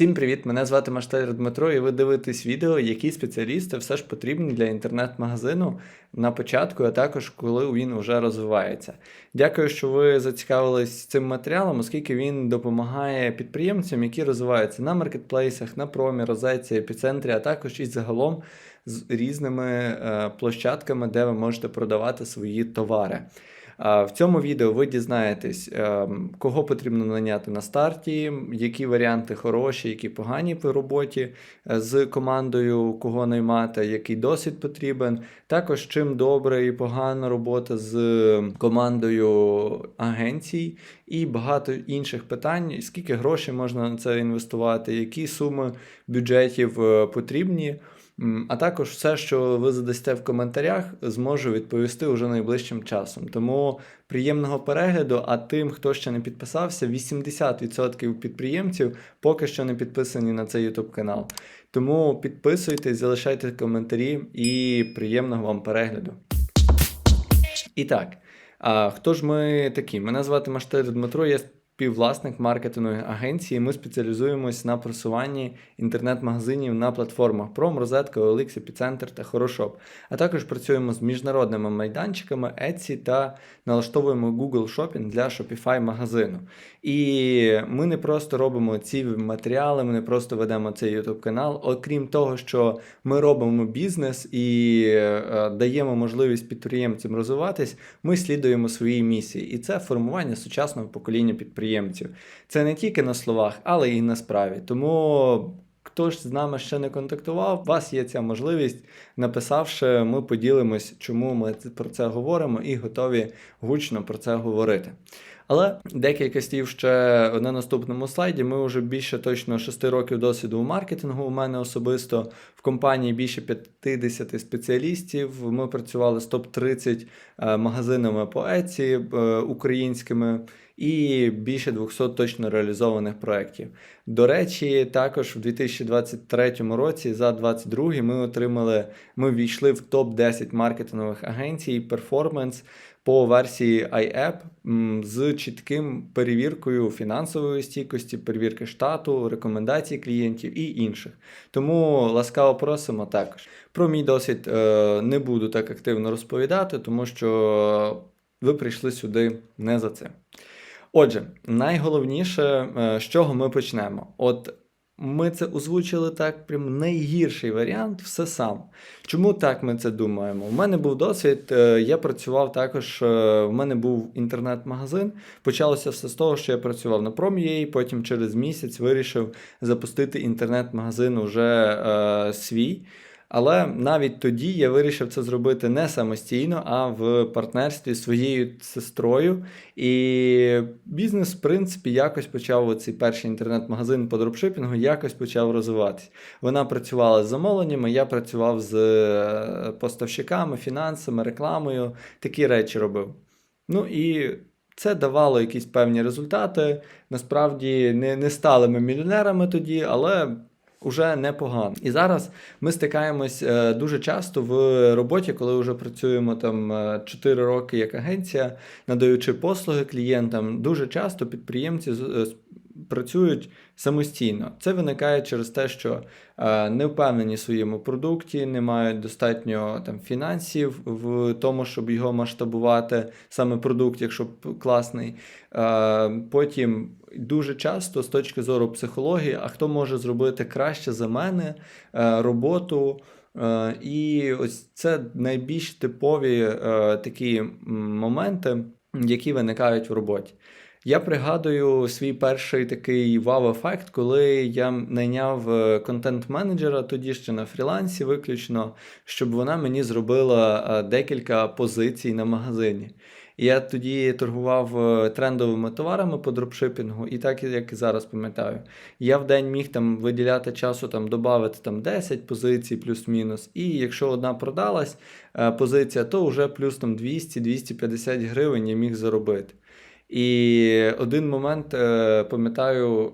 Всім привіт! Мене звати Машталь Дмитро, і ви дивитесь відео, які спеціалісти все ж потрібні для інтернет-магазину на початку, а також коли він вже розвивається. Дякую, що ви зацікавились цим матеріалом, оскільки він допомагає підприємцям, які розвиваються на маркетплейсах, на промі, розетці, епіцентрі, а також і загалом з різними е, площадками, де ви можете продавати свої товари. В цьому відео ви дізнаєтесь, ем, кого потрібно наняти на старті, які варіанти хороші, які погані по роботі е, з командою, кого наймати, який досвід потрібен. Також чим добре і погана робота з командою агенцій і багато інших питань, скільки грошей можна на це інвестувати, які суми бюджетів е, потрібні. А також все, що ви задасте в коментарях, зможу відповісти уже найближчим часом. Тому приємного перегляду. А тим, хто ще не підписався, 80% підприємців поки що не підписані на цей YouTube канал. Тому підписуйтесь, залишайте коментарі і приємного вам перегляду. І так, а хто ж ми такі? Мене звати Маштир Дмитро, я співвласник маркетингової агенції. Ми спеціалізуємось на просуванні інтернет-магазинів на платформах Prom, Розетка, OLX, Епіцентр та Хорошоп. А також працюємо з міжнародними майданчиками Etsy та налаштовуємо Google Shopping для Shopify магазину. І ми не просто робимо ці матеріали, ми не просто ведемо цей YouTube канал. Окрім того, що ми робимо бізнес і е, даємо можливість підприємцям розвиватись, ми слідуємо своїй місії. І це формування сучасного покоління підприємців. Це не тільки на словах, але і на справі. Тому. Хто ж з нами ще не контактував, у вас є ця можливість, написавши, ми поділимось, чому ми про це говоримо, і готові гучно про це говорити. Але декілька слів ще на наступному слайді. Ми вже більше точно 6 років досвіду у маркетингу. У мене особисто в компанії більше 50 спеціалістів. Ми працювали з топ-30 е, магазинами по Еці українськими і більше 200 точно реалізованих проєктів. До речі, також в 2023 році, за 2022 ми отримали, ми ввійшли в топ-10 маркетингових агенцій перформанс по версії iApp з чітким перевіркою фінансової стійкості, перевірки штату, рекомендацій клієнтів і інших. Тому ласкаво просимо також. Про мій досвід е, не буду так активно розповідати, тому що ви прийшли сюди не за цим. Отже, найголовніше, е, з чого ми почнемо. От ми це озвучили так, прям найгірший варіант, все сам. Чому так ми це думаємо? У мене був досвід, е, я працював також, е, в мене був інтернет-магазин. Почалося все з того, що я працював на Prom.ua, потім через місяць вирішив запустити інтернет-магазин уже е, свій. Але навіть тоді я вирішив це зробити не самостійно, а в партнерстві з своєю сестрою. І бізнес, в принципі, якось почав цей перший інтернет-магазин по дропшипінгу, якось почав розвиватись. Вона працювала з замовленнями, я працював з е, поставщиками, фінансами, рекламою, такі речі робив. Ну і це давало якісь певні результати. Насправді не, не стали ми мільйонерами тоді, але уже непогано. І зараз ми стикаємось е, дуже часто в роботі, коли вже працюємо там е, 4 роки як агенція, надаючи послуги клієнтам. Дуже часто підприємці е, працюють самостійно. Це виникає через те, що е, не впевнені в своєму продукті, не мають достатньо там фінансів в тому, щоб його масштабувати, саме продукт, якщо класний. Е, потім дуже часто з точки зору психології, а хто може зробити краще за мене е, роботу. І ось це найбільш типові такі моменти, які виникають в роботі. Я пригадую свій перший такий вау-ефект, коли я найняв е, контент-менеджера, тоді ще на фрілансі виключно, щоб вона мені зробила е, декілька позицій на магазині. Я тоді торгував е, трендовими товарами по дропшипінгу, і так як і зараз пам'ятаю. Я в день міг там виділяти часу, там додати там 10 позицій плюс-мінус. І якщо одна продалась позиція, то вже плюс там 200-250 гривень я міг заробити. І один момент, е, пам'ятаю,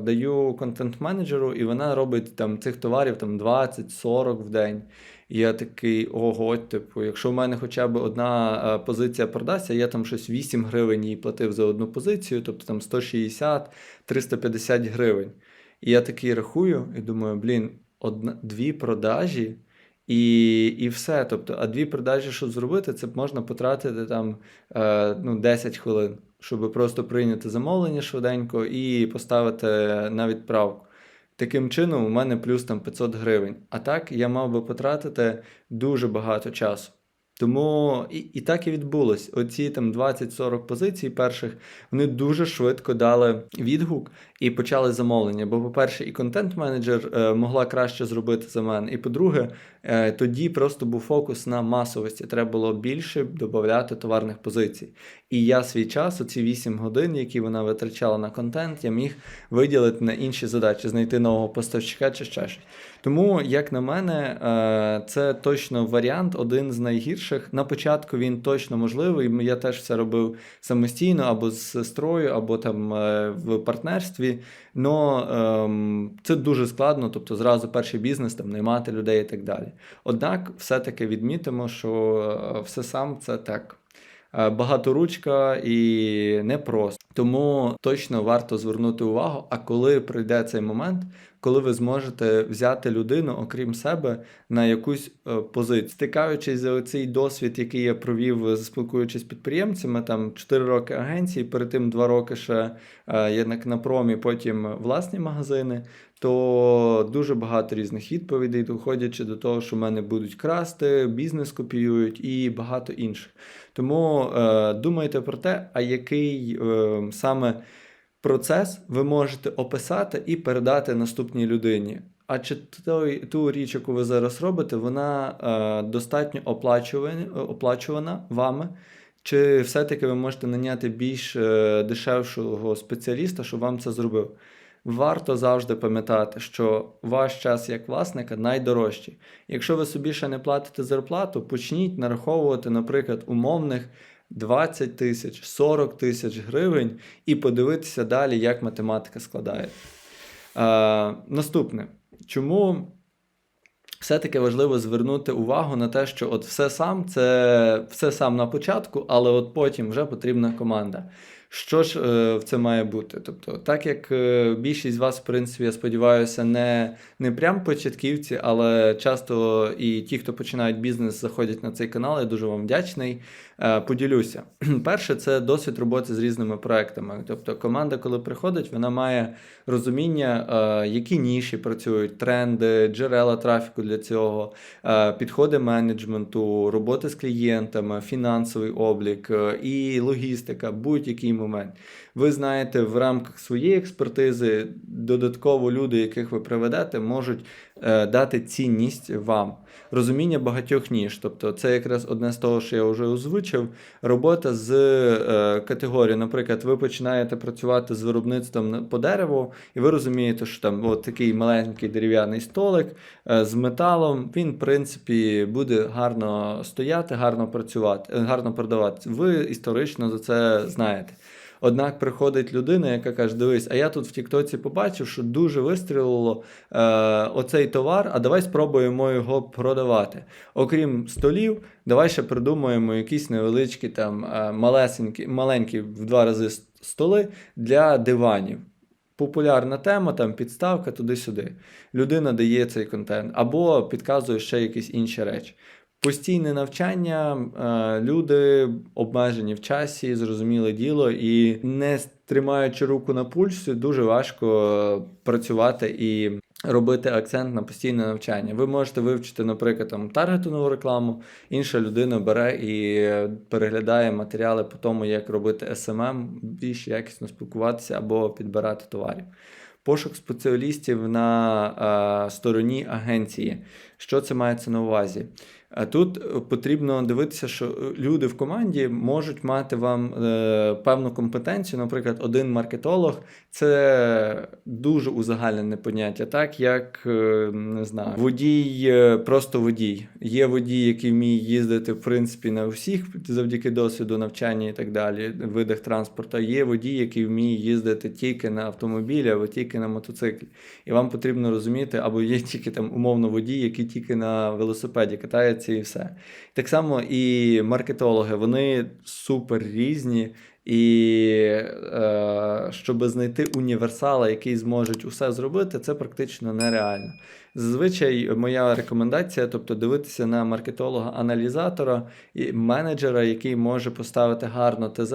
даю контент-менеджеру, і вона робить там цих товарів там 20-40 в день. І я такий, ого, типу, якщо в мене хоча б одна е, позиція продасться, я там щось 8 гривень їй платив за одну позицію, тобто там 160-350 гривень. І я такий рахую і думаю, блін, одна, дві продажі. І і все. Тобто, а дві продажі, щоб зробити, це можна потратити там е, ну, 10 хвилин, щоб просто прийняти замовлення швиденько і поставити на відправку. Таким чином, у мене плюс там 500 гривень. А так я мав би потратити дуже багато часу. Тому і і так і відбулось. Оці там 20-40 позицій перших вони дуже швидко дали відгук і почали замовлення. Бо, по-перше, і контент-менеджер е, могла краще зробити за мене. І по-друге, е, тоді просто був фокус на масовості. Треба було більше додати товарних позицій. І я свій час, оці 8 годин, які вона витрачала на контент, я міг виділити на інші задачі, знайти нового поставщика чи ще щось. Тому, як на мене, е, це точно варіант, один з найгірших. На початку він точно можливий. Я теж все робив самостійно або з сестрою, або там е, в партнерстві. Но ем, це дуже складно, тобто зразу перший бізнес там наймати людей і так далі. Однак, все-таки відмітимо, що е, все сам це так. Багаторучка і непросто. Тому точно варто звернути увагу. А коли прийде цей момент, коли ви зможете взяти людину, окрім себе, на якусь е, позицію. Стикаючись за цей досвід, який я провів, спілкуючись з підприємцями, там 4 роки агенції, перед тим 2 роки ще е, на промі, потім власні магазини. То дуже багато різних відповідей, доходячи до того, що мене будуть красти, бізнес копіюють і багато інших. Тому е, думайте про те, а який е, саме процес ви можете описати і передати наступній людині. А чи той, ту річ, яку ви зараз робите, вона е, достатньо оплачувана вами? Чи все-таки ви можете наняти більш е, дешевшого спеціаліста, щоб вам це зробив? Варто завжди пам'ятати, що ваш час як власника найдорожчий. Якщо ви собі ще не платите зарплату, почніть нараховувати, наприклад, умовних 20 тисяч, 40 тисяч гривень і подивитися далі, як математика складає. Е, Наступне. Чому все-таки важливо звернути увагу на те, що от все сам це все сам на початку, але от потім вже потрібна команда. Що ж е, в це має бути? Тобто, так як е, більшість з вас, в принципі, я сподіваюся, не не прям початківці, але часто і ті, хто починають бізнес, заходять на цей канал. Я дуже вам вдячний. Е, поділюся. Перше, це досвід роботи з різними проектами. Тобто, команда, коли приходить, вона має розуміння, які ніші працюють, тренди, джерела трафіку для цього, підходи менеджменту, роботи з клієнтами, фінансовий облік і логістика, будь-який момент. Ви знаєте, в рамках своєї експертизи додатково люди, яких ви приведете, можуть е, дати цінність вам. Розуміння багатьох ніж. Тобто, це якраз одне з того, що я вже озвучив. Робота з е, категорією. Наприклад, ви починаєте працювати з виробництвом по дереву, і ви розумієте, що там от такий маленький дерев'яний столик е, з металом, він, в принципі, буде гарно стояти, гарно працювати, е, гарно продавати. Ви історично за це знаєте. Однак приходить людина, яка каже: Дивись, а я тут в Тіктоці побачив, що дуже вистрілило е, оцей товар, а давай спробуємо його продавати. Окрім столів, давай ще придумаємо якісь невеличкі там е, малесенькі, маленькі в два рази столи для диванів. Популярна тема, там підставка туди-сюди. Людина дає цей контент або підказує ще якісь інші речі. Постійне навчання, е, люди обмежені в часі, зрозуміле діло, і не тримаючи руку на пульсі, дуже важко працювати і робити акцент на постійне навчання. Ви можете вивчити, наприклад, там таргетову рекламу, інша людина бере і переглядає матеріали по тому, як робити SMM, більш якісно спілкуватися або підбирати товарів. Пошук спеціалістів на а, стороні агенції. Що це мається на увазі? Тут е, потрібно дивитися, що е, люди в команді можуть мати вам е, певну компетенцію. Наприклад, один маркетолог це дуже узагальнене поняття, так як не знаю, водій, просто водій. Є водій, який вміє їздити в принципі на всіх завдяки досвіду навчання і так далі, видах транспорту. Є водій, який вміє їздити тільки на автомобілі або тільки на мотоциклі. І вам потрібно розуміти, або є тільки там умовно водій, який тільки на велосипеді катається і все. Так само і маркетологи, вони супер різні. І е, щоб знайти універсала, який зможуть усе зробити, це практично нереально. Зазвичай моя рекомендація, тобто дивитися на маркетолога-аналізатора і менеджера, який може поставити гарно ТЗ,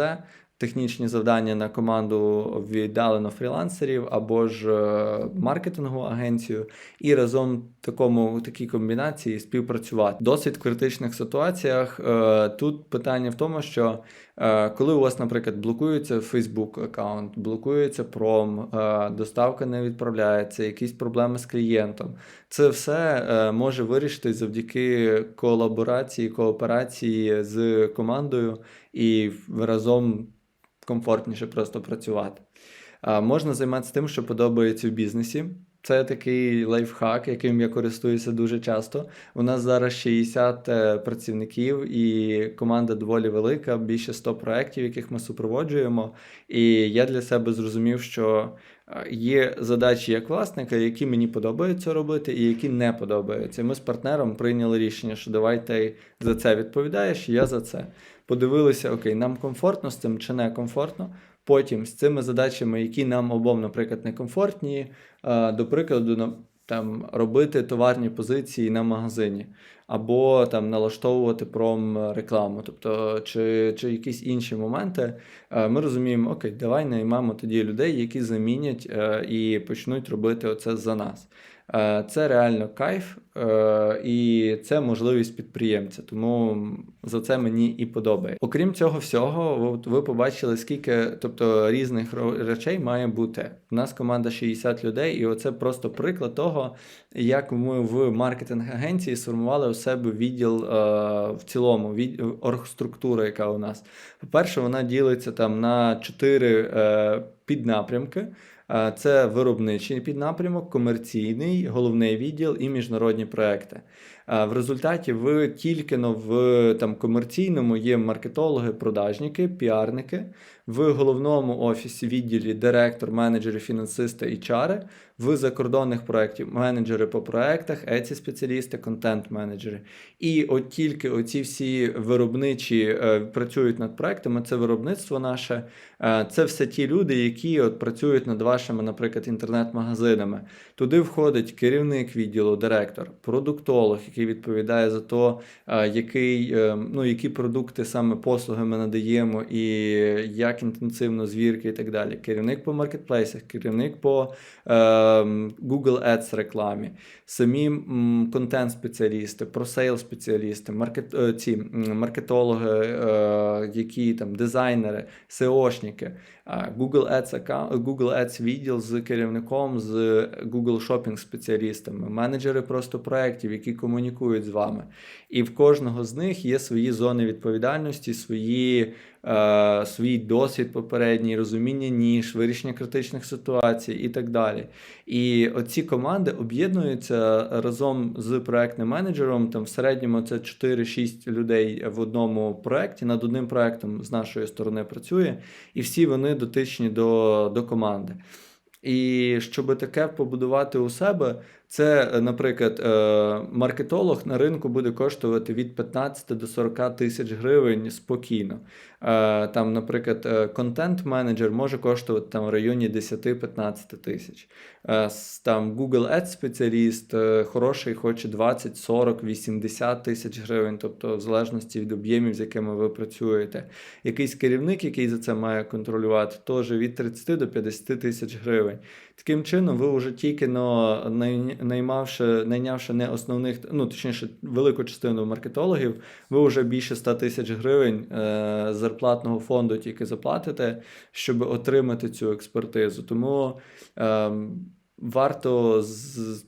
технічні завдання на команду віддалено фрілансерів або ж е, маркетингову агенцію, і разом такому такій комбінації співпрацювати. Досить в критичних ситуаціях. е, Тут питання в тому, що е, коли у вас, наприклад, блокується Facebook аккаунт, блокується пром, доставка не відправляється, якісь проблеми з клієнтом. Це все може вирішитись завдяки колаборації, кооперації з командою і разом комфортніше просто працювати. А, можна займатися тим, що подобається в бізнесі. Це такий лайфхак, яким я користуюся дуже часто. У нас зараз 60 е, працівників, і команда доволі велика, більше 100 проєктів, яких ми супроводжуємо. І я для себе зрозумів, що е, є задачі як власника, які мені подобається робити, і які не подобаються. Ми з партнером прийняли рішення, що давай ти за це відповідаєш, і я за це. Подивилися, окей, нам комфортно з цим чи не комфортно. Потім з цими задачами, які нам обом, наприклад, некомфортні, е, до прикладу, там робити товарні позиції на магазині, або там налаштовувати пром рекламу, тобто чи, чи якісь інші моменти, е, ми розуміємо, окей, давай наймемо тоді людей, які замінять е, і почнуть робити оце за нас. Е, Це реально кайф, е, і це можливість підприємця. Тому за це мені і подобає. Окрім цього всього, ви побачили, скільки тобто різних речей має бути. У нас команда 60 людей, і оце просто приклад того, як ми в маркетинг-агенції сформували у себе відділ е, в цілому, від оргструктура, яка у нас. По-перше, вона ділиться там на чотири піднапрямки. Це виробничий піднапрямок, комерційний, головний відділ і міжнародні проекти. В результаті ви тільки в там комерційному є маркетологи, продажники, піарники. В головному офісі відділі директор, менеджери, фінансисти і чари. В закордонних проєктів менеджери по проектах, еці спеціалісти, контент-менеджери. І от тільки оці всі виробничі е, працюють над проектами, це виробництво наше, е, це все ті люди, які от працюють над вашими, наприклад, інтернет-магазинами. Туди входить керівник відділу, директор, продуктолог, який відповідає за те, який, е, ну, які продукти саме послуги ми надаємо, і як інтенсивно звірки і так далі. Керівник по маркетплейсах, керівник по е, Google Ads рекламі, самі контент-спеціалісти, просейл-спеціалісти, маркет, е, ці маркетологи, е, які там дизайнери, SEOшники, Google Ads, аккаунт- Google Ads відділ з керівником, з Google Shopping спеціалістами, менеджери просто проєктів, які комунікують з вами. І в кожного з них є свої зони відповідальності, свої, е, свій досвід попередній, розуміння ніж, вирішення критичних ситуацій і так далі. І оці команди об'єднуються разом з проектним менеджером. Там в середньому це 4-6 людей в одному проєкті, над одним проєктом з нашої сторони працює, і всі вони дотичні до, до команди. І щоб таке побудувати у себе, це, е, наприклад, е, маркетолог на ринку буде коштувати від 15 до 40 тисяч гривень спокійно. Е, Там, наприклад, контент-менеджер може коштувати там в районі 10-15 тисяч. Там Google Ads спеціаліст хороший хоче 20, 40, 80 тисяч гривень, тобто в залежності від об'ємів, з якими ви працюєте. Якийсь керівник, який за це має контролювати, теж від 30 до 50 тисяч гривень. Таким чином, ви вже тільки наймавши, найнявши не основних, ну точніше, велику частину маркетологів, ви вже більше 100 тисяч гривень е, зарплатного фонду тільки заплатите, щоб отримати цю експертизу. Тому е, варто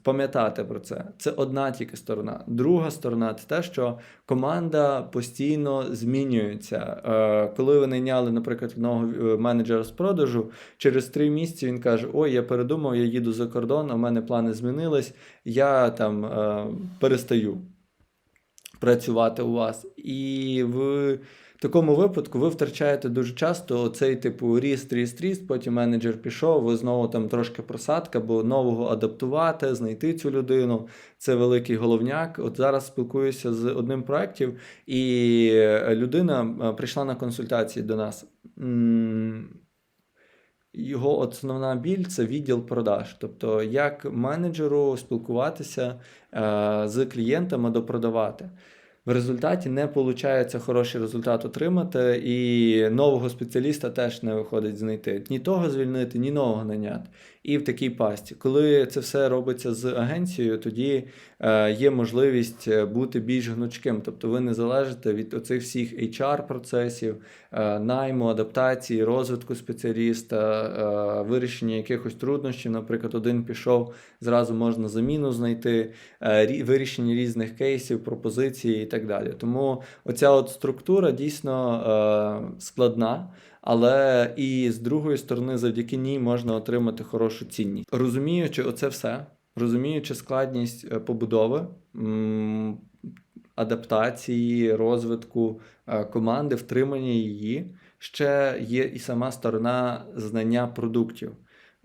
пам'ятати про це. Це одна тільки сторона. Друга сторона це те, що команда постійно змінюється. Е, коли ви найняли, наприклад, одного е, менеджера з продажу, через три місяці він каже: Ой, я передумав, я їду за кордон, у мене плани змінились, я там е, перестаю працювати у вас. І в такому випадку ви втрачаєте дуже часто цей типу ріст, ріст, ріст. Потім менеджер пішов, ви знову там трошки просадка, бо нового адаптувати, знайти цю людину. Це великий головняк. От зараз спілкуюся з одним проєктів, і людина е, прийшла на консультації до нас. його основна біль це відділ продаж. Тобто, як менеджеру спілкуватися е, з клієнтами допродавати. В результаті не виходить хороший результат отримати, і нового спеціаліста теж не виходить знайти. Ні того звільнити, ні нового наняти. І в такій пасті. Коли це все робиться з агенцією, тоді е, є можливість е, бути більш гнучким. Тобто ви не залежите від оцих всіх HR-процесів, е, найму, адаптації, розвитку спеціаліста, вирішення якихось труднощів. Наприклад, один пішов, зразу можна заміну знайти, вирішення різних кейсів, пропозицій і так далі. Тому оця от структура дійсно складна. Але і з другої сторони, завдяки ній можна отримати хорошу цінність. Розуміючи оце все, розуміючи складність е, побудови, адаптації, розвитку е, команди, втримання її, ще є і сама сторона знання продуктів.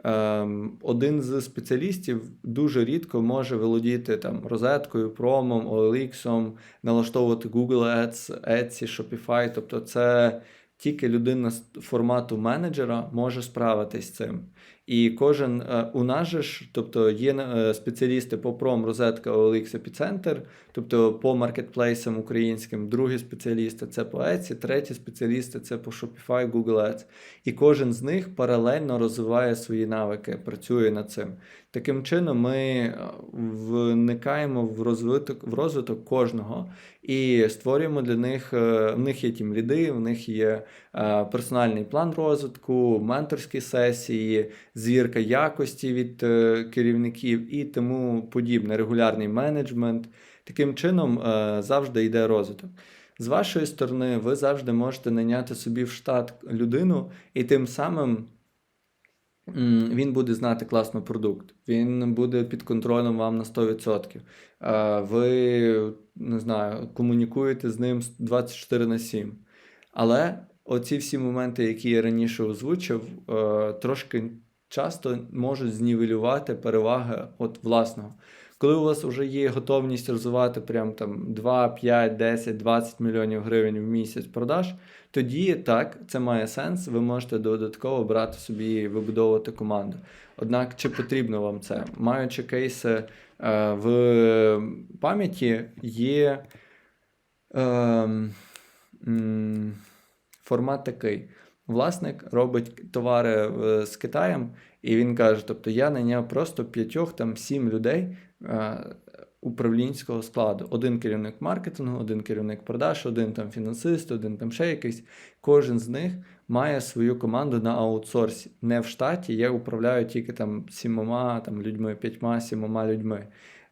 Ем, Один з спеціалістів дуже рідко може володіти там розеткою, промом, OLX, налаштовувати Google Ads, Etsy, Shopify. Тобто, це тільки людина з формату менеджера може справитись з цим. І кожен е, у нас же ж, тобто є е, спеціалісти по пром, розетка, OLX, епіцентр, тобто по маркетплейсам українським, другі спеціалісти це по Etsy, треті спеціалісти це по Shopify, Google Ads. І кожен з них паралельно розвиває свої навики, працює над цим. Таким чином, ми е, вникаємо в розвиток в розвиток кожного і створюємо для них. е, В них є тім ліди, в них є е, персональний план розвитку, менторські сесії, звірка якості від керівників і тому подібне, регулярний менеджмент. Таким чином завжди йде розвиток. З вашої сторони, ви завжди можете найняти собі в штат людину, і тим самим він буде знати класно продукт. Він буде під контролем вам на 100%. Е, Ви не знаю, комунікуєте з ним 24 на 7. Але оці всі моменти, які я раніше озвучив, е, трошки часто можуть знівелювати переваги от власного. Коли у вас вже є готовність розвивати прям там 2, 5, 10, 20 мільйонів гривень в місяць продаж, тоді так, це має сенс. Ви можете додатково брати собі і вибудовувати команду. Однак, чи потрібно вам це? Маючи кейси е, в пам'яті, є е, м, формат такий. Власник робить товари е, з Китаєм, і він каже: тобто я найняв просто п'ятьох там сім людей е, управлінського складу. Один керівник маркетингу, один керівник продаж, один там фінансист, один там ще якийсь. Кожен з них має свою команду на аутсорсі. Не в штаті. Я управляю тільки там сімома там, людьми, п'ятьма, сімома людьми.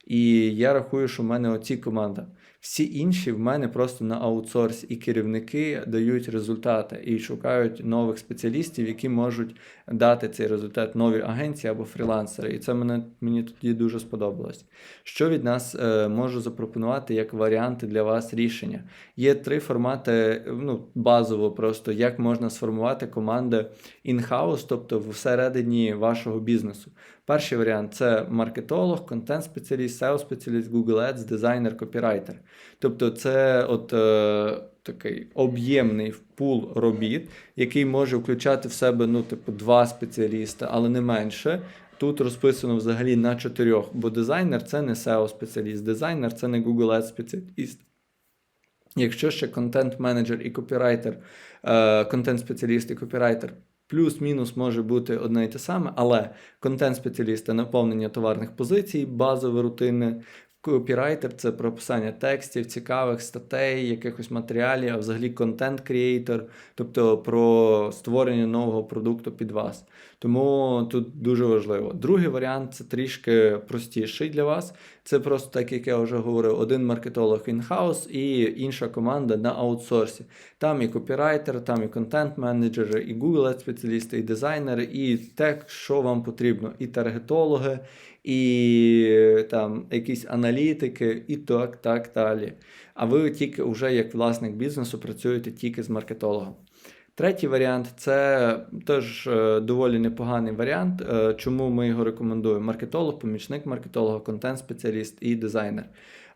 І я рахую, що в мене оці команда. Всі інші в мене просто на аутсорсі, і керівники дають результати і шукають нових спеціалістів, які можуть дати цей результат нові агенції або фрілансери. І це мене мені тоді дуже сподобалось. Що від нас е, можу запропонувати як варіанти для вас рішення? Є три формати, ну базово, просто як можна сформувати команди in-house, тобто всередині вашого бізнесу. Перший варіант це маркетолог, контент-спеціаліст, SEO-спеціаліст, Google Ads, дизайнер, копірайтер. Тобто, це от е, такий об'ємний пул робіт, який може включати в себе ну, типу, два спеціаліста, але не менше. Тут розписано взагалі на чотирьох, бо дизайнер це не SEO-спеціаліст, дизайнер це не Google Ads спеціаліст. Якщо ще контент-менеджер і копірайтер, е, контент-спеціаліст і копірайтер плюс-мінус може бути одне і те саме, але контент спеціаліста, наповнення товарних позицій, базове рутинне. Копірайтер це прописання текстів, цікавих статей, якихось матеріалів, а взагалі контент-кріейтор, тобто про створення нового продукту під вас. Тому тут дуже важливо. Другий варіант це трішки простіший для вас. Це просто так, як я вже говорив, один маркетолог in-house і інша команда на аутсорсі. Там і копірайтер, там і контент-менеджери, і Google спеціалісти, і дизайнери, і те, що вам потрібно, і таргетологи, і там якісь аналітики, і так, так далі. А ви тільки вже як власник бізнесу працюєте тільки з маркетологом. Третій варіант це теж е, доволі непоганий варіант. Е, Чому ми його рекомендуємо? Маркетолог, помічник маркетолога, контент-спеціаліст і дизайнер.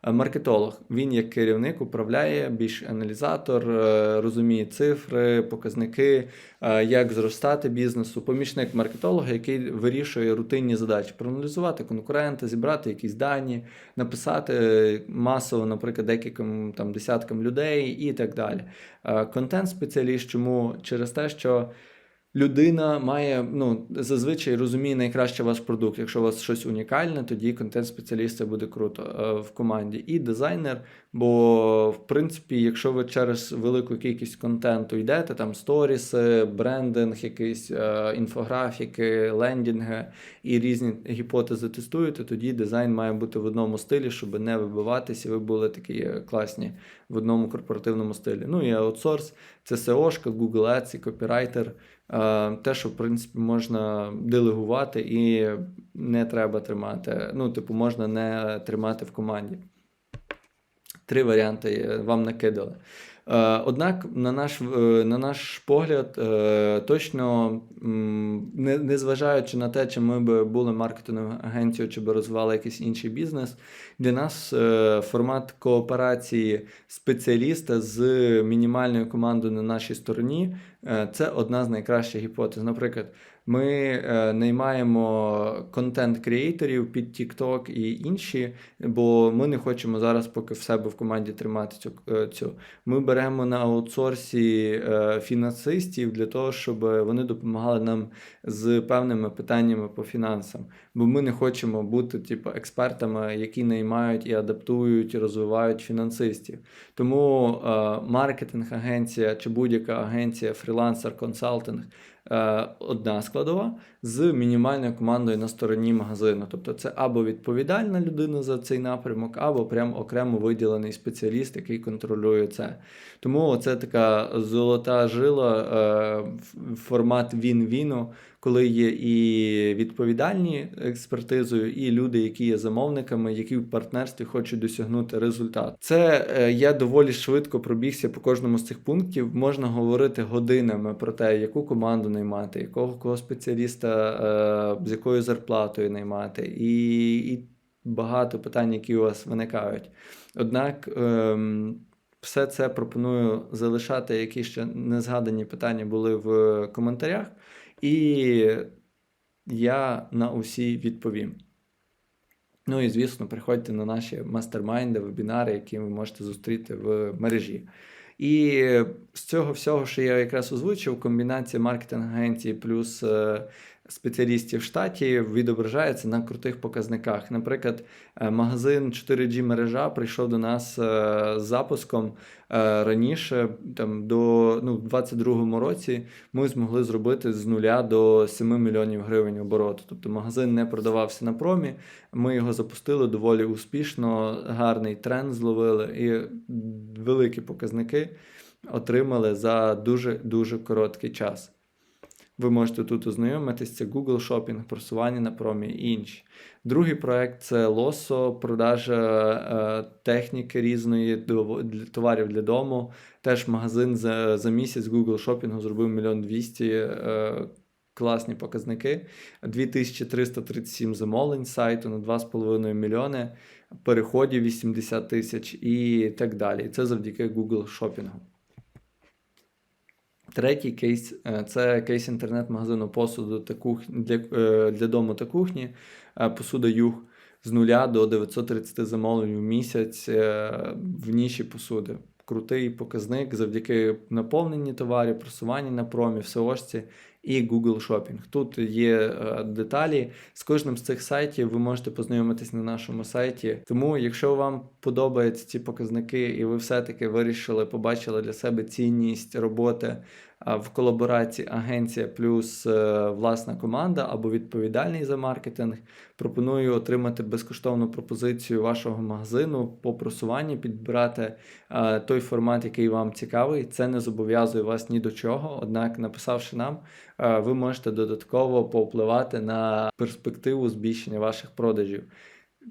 Е, Маркетолог він як керівник управляє більш аналізатор, е, розуміє цифри, показники, е, як зростати бізнесу. Помічник маркетолога, який вирішує рутинні задачі, проаналізувати конкурента, зібрати якісь дані, написати масово, наприклад, декільком там десяткам людей і так далі. Е, Контент-спеціаліст, чому через те, що людина має ну, зазвичай розуміє найкраще ваш продукт. Якщо у вас щось унікальне, тоді контент-спеціаліст це буде круто е, в команді. І дизайнер, бо в принципі, якщо ви через велику кількість контенту йдете, там сторіси, брендинг, якісь е, інфографіки, лендінги і різні гіпотези тестуєте, тоді дизайн має бути в одному стилі, щоб не вибиватися, ви були такі класні в одному корпоративному стилі. Ну і аутсорс, це SEO-шка, Google Ads, і копірайтер. Е, Те, що в принципі можна делегувати і не треба тримати. Ну, типу, можна не тримати в команді. Три варіанти вам накидали. Е, Однак, на наш, е, на наш погляд, е, точно м, не, не зважаючи на те, чи ми б були маркетинговою агенцією, чи б розвивали якийсь інший бізнес, для нас формат кооперації спеціаліста з мінімальною командою на нашій стороні це одна з найкращих гіпотез. Наприклад, ми е, наймаємо контент-креаторів під TikTok і інші, бо ми не хочемо зараз поки в себе в команді тримати цю. е, цю. Ми беремо на аутсорсі е, фінансистів для того, щоб вони допомагали нам з певними питаннями по фінансам. Бо ми не хочемо бути типу, експертами, які наймають і адаптують, і розвивають фінансистів. Тому маркетинг-агенція чи будь-яка агенція, фрілансер, консалтинг одна складова з мінімальною командою на стороні магазину. Тобто це або відповідальна людина за цей напрямок, або прям окремо виділений спеціаліст, який контролює це. Тому це така золота жила, е, формат він-віну, коли є і відповідальні експертизою, і люди, які є замовниками, які в партнерстві хочуть досягнути результат. Це е, я доволі швидко пробігся по кожному з цих пунктів. Можна говорити годинами про те, яку команду наймати, якого кого спеціаліста е, з якою зарплатою наймати, і, і багато питань, які у вас виникають. Однак. ем, все це пропоную залишати, які ще не згадані питання були в коментарях, і я на усі відповім. Ну і звісно, приходьте на наші мастермайнди, вебінари, які ви можете зустріти в мережі. І з цього всього, що я якраз озвучив, комбінація маркетинг-агенції плюс е, спеціалістів в штаті відображається на крутих показниках. Наприклад, е, магазин 4G мережа прийшов до нас е, з запуском е, раніше, там до ну, 22-му році ми змогли зробити з нуля до 7 мільйонів гривень обороту. Тобто магазин не продавався на промі. Ми його запустили доволі успішно, гарний тренд зловили і великі показники отримали за дуже дуже короткий час. Ви можете тут ознайомитись, це Google Shopping, просування на промі і інші. Другий проект це Лосо, продажа е, техніки різної товарів для дому. Теж магазин за, за місяць Google Shopping зробив мільйон двісті. Е, класні показники. 2337 замовлень сайту на 2,5 мільйони, переходів 80 тисяч і так далі. Це завдяки Google Shopping. Третій кейс е, це кейс інтернет-магазину посуду та кухні для, е, для дому та кухні. Е, Посуда Юг з нуля до 930 замовлень в місяць в ніші посуди. Крутий показник завдяки наповненні товарів, просуванні на промі, всеошці і Google Shopping. Тут є е, деталі. З кожним з цих сайтів ви можете познайомитись на нашому сайті. Тому, якщо вам подобаються ці показники, і ви все-таки вирішили, побачили для себе цінність роботи в колаборації агенція плюс е, власна команда або відповідальний за маркетинг, пропоную отримати безкоштовну пропозицію вашого магазину по просуванні, підбирати е, той формат, який вам цікавий. Це не зобов'язує вас ні до чого. Однак, написавши нам, е, ви можете додатково повпливати на перспективу збільшення ваших продажів.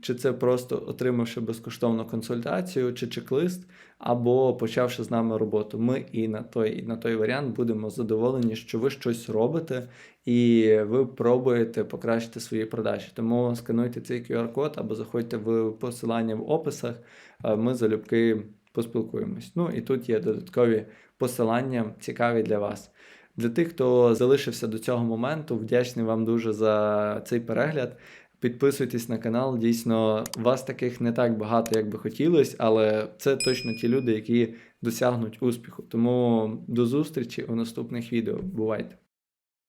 Чи це просто отримавши безкоштовну консультацію чи чек-лист, або почавши з нами роботу. Ми і на той, і на той варіант будемо задоволені, що ви щось робите і ви пробуєте покращити свої продажі. Тому скануйте цей QR-код або заходьте в посилання в описах. Е, Ми залюбки поспілкуємось. Ну і тут є додаткові посилання, цікаві для вас. Для тих, хто залишився до цього моменту, вдячний вам дуже за цей перегляд. Підписуйтесь на канал. Дійсно, вас таких не так багато, як би хотілося, але це точно ті люди, які досягнуть успіху. Тому до зустрічі у наступних відео. Бувайте!